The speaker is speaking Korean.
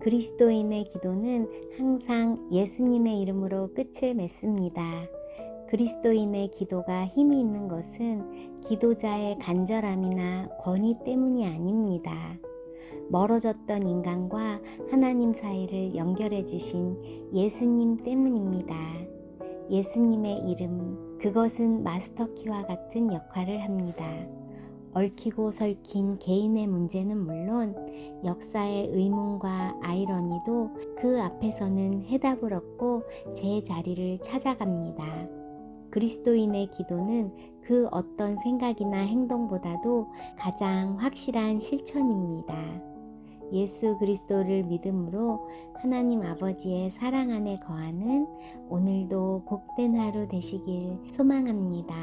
그리스도인의 기도는 항상 예수님의 이름으로 끝을 맺습니다. 그리스도인의 기도가 힘이 있는 것은 기도자의 간절함이나 권위 때문이 아닙니다. 멀어졌던 인간과 하나님 사이를 연결해 주신 예수님 때문입니다. 예수님의 이름, 그것은 마스터키와 같은 역할을 합니다. 얽히고 설킨 개인의 문제는 물론 역사의 의문과 아이러니도 그 앞에서는 해답을 얻고 제 자리를 찾아갑니다. 그리스도인의 기도는 그 어떤 생각이나 행동보다도 가장 확실한 실천입니다. 예수 그리스도를 믿음으로 하나님 아버지의 사랑 안에 거하는 오늘도 복된 하루 되시길 소망합니다.